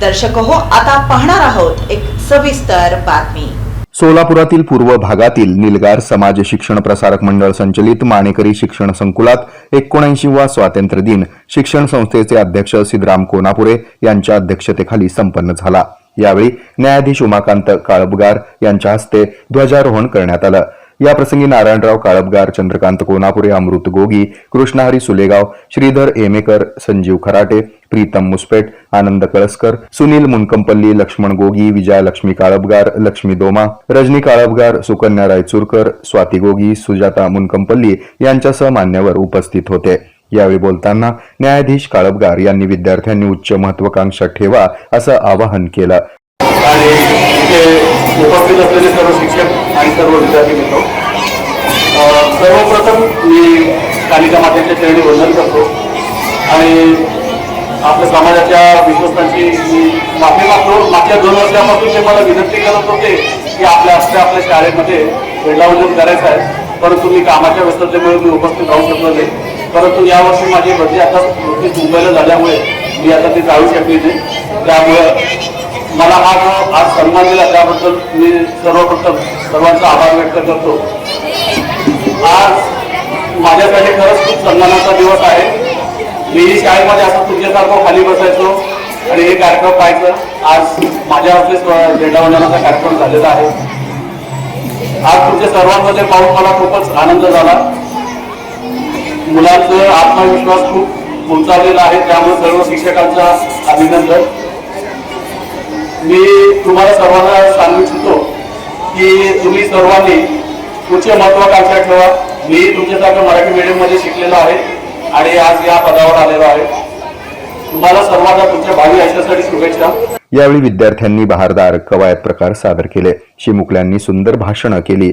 दर्शक हो आता पाहणार आहोत एक सविस्तर बातमी. सोलापुरातील पूर्व भागातील निलगार समाज शिक्षण प्रसारक मंडळ संचलित माणेकरी शिक्षण संकुलात एकोणऐंशीवा स्वातंत्र्य दिन शिक्षण संस्थेचे अध्यक्ष सिद्धराम कोनापुरे यांच्या अध्यक्षतेखाली संपन्न झाला. यावेळी न्यायाधीश उमाकांत काळबगार यांच्या हस्ते ध्वजारोहण करण्यात आलं. याप्रसंगी नारायणराव काळबगार चंद्रकांत कोनापुरे अमृत गोगी कृष्णहरी सुलेगाव श्रीधर एमेकर संजीव खराटे प्रीतम मुसपेट आनंद कळसकर सुनील मुनकंपल्ली लक्ष्मण गोगी विजया लक्ष्मी काळबगार लक्ष्मी दोमा रजनी काळबगार सुकन्या रायचूरकर स्वाती गोगी सुजाता मुनकंपल्ली यांच्यासह मान्यवर उपस्थित होते. यावेळी बोलताना न्यायाधीश काळबगार यांनी विद्यार्थ्यांनी उच्च महत्वाकांक्षा ठेवा असं आवाहन केलं. आणि इथे उपस्थित असलेले सर्व शिक्षक आणि सर्व विद्यार्थी मित्र सर्वप्रथम मी कालिका मातेच्या चरणी वंदन करतो. आणि आपल्या समाजाच्या विश्वस्तांची मी माफी मागतो. मागच्या दोन वर्षापासून ते मला विनंती करत होते की आपल्या असल्या आपल्या शाळेमध्ये वेळावंदन करायचं आहे. परंतु मी कामाच्या व्यस्ततेमुळे मी उपस्थित राहू शकलो नाही. परंतु यावर्षी माझी बदली आता नुकतीच मुंबईला झाल्यामुळे मी आता ते जाऊ शकली नाही. त्यामुळं मला हा जो आज सन्मान दिला त्याबद्दल मी सर्वप्रथम सर्वांचा आभार व्यक्त करतो. आज माझ्यासाठी खरंच खूप सन्मानाचा दिवस आहे. मी शाळेमध्ये असं तुमच्यासारखं खाली बसायचो आणि हे कार्यक्रम पाहायचं. आज माझ्या हस्ते झेंडावंदनाचा कार्यक्रम झालेला आहे. आज तुमच्या सर्वांमध्ये पाहून मला खूपच आनंद झाला. मुलांचं आत्मविश्वास खूप उंचावलेला आहे त्यामुळे सर्व शिक्षकांचा अभिनंदन. मी तुम्हाला सर्वांना सांगू इच्छितो की तुम्ही सर्वांनी उच्च महत्वाकांक्षा ठेवा. मी तुमच्यासारखं मराठी मीडियममध्ये शिकलेलो आहे आणि आज या पदावर आलेलो आहे. तुम्हाला सर्वांना तुमच्या भावी आयुष्यासाठी शुभेच्छा. यावेळी विद्यार्थ्यांनी बहारदार कवायत प्रकार सादर केले. चिमुकल्यांनी सुंदर भाषणं केली.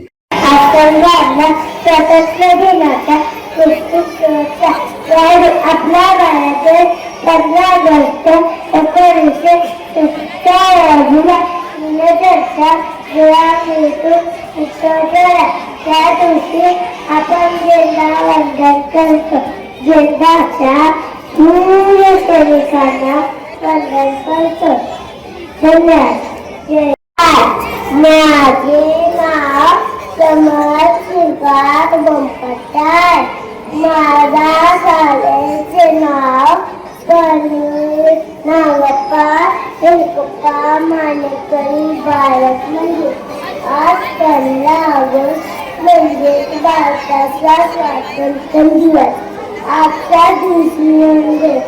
आपल्या गाण्याचे पंधरा ऑगस्ट एकोणीसशे सत्तावन्नला मिळण्याच्या वेळामेतून उत्सवला त्या दिवशी आपण झेंडा वंदन करतो झेंडाच्या सूर्य सैनिकांना वंदन करतो धन्यवाद. माझे नाव समर श्रीपाद बोंपटार माझा शाळेचे नाव पनीर नागप्पा हिरकप्पा मानेकरी बालक मंदिर आज पंधरा ऑगस्ट म्हणजे भारताचा स्वातंत्र्य. दिवस आजच्या दिवशी म्हणजे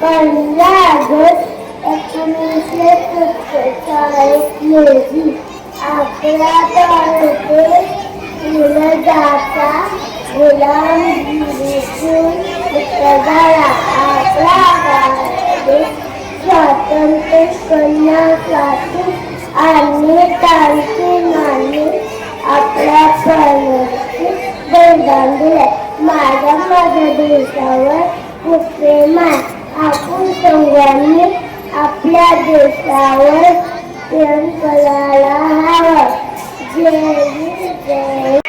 पंधरा ऑगस्ट एकोणीसशे सत्तेचाळीस रोजी आपल्या भारते मुलं जाता गुलामगिरीतून झाला आपला भारत देश स्वातंत्र्य करण्यासाठी आणि त्यांची माने आपल्या प्राणांचे बलिदान दिले माझ्या माझ्या देशावर खूप प्रेम आपण सर्वांनी आपल्या देशावर प्रेम करायला हवं. जय जय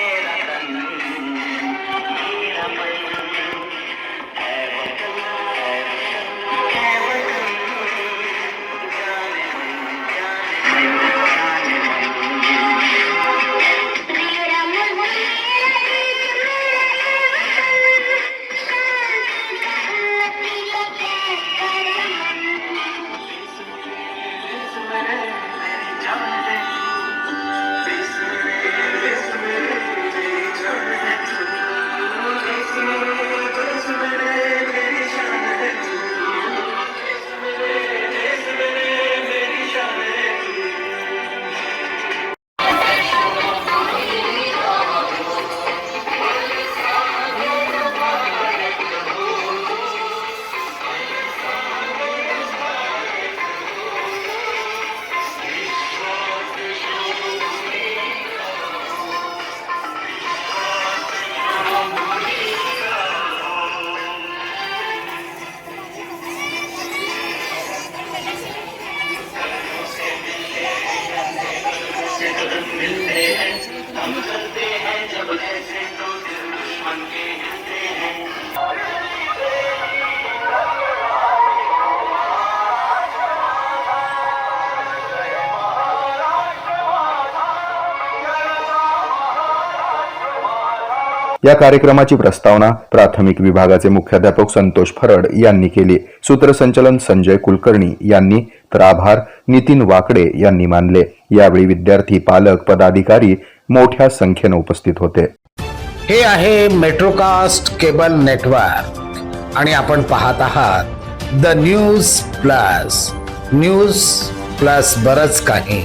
या कार्यक्रमाची प्रस्तावना प्राथमिक विभागाचे मुख्याध्यापक संतोष फरड यांनी केली. सूत्रसंचलन संजय कुलकर्णी यांनी तर आभार. नितीन वाकडे यांनी मानले. यावेळी विद्यार्थी पालक पदाधिकारी मोठ्या संख्येने उपस्थित होते. हे आहे मेट्रोकास्ट केबल नेटवर्क. आणि आपण पाहत आहात the news plus. News plus बरच काही.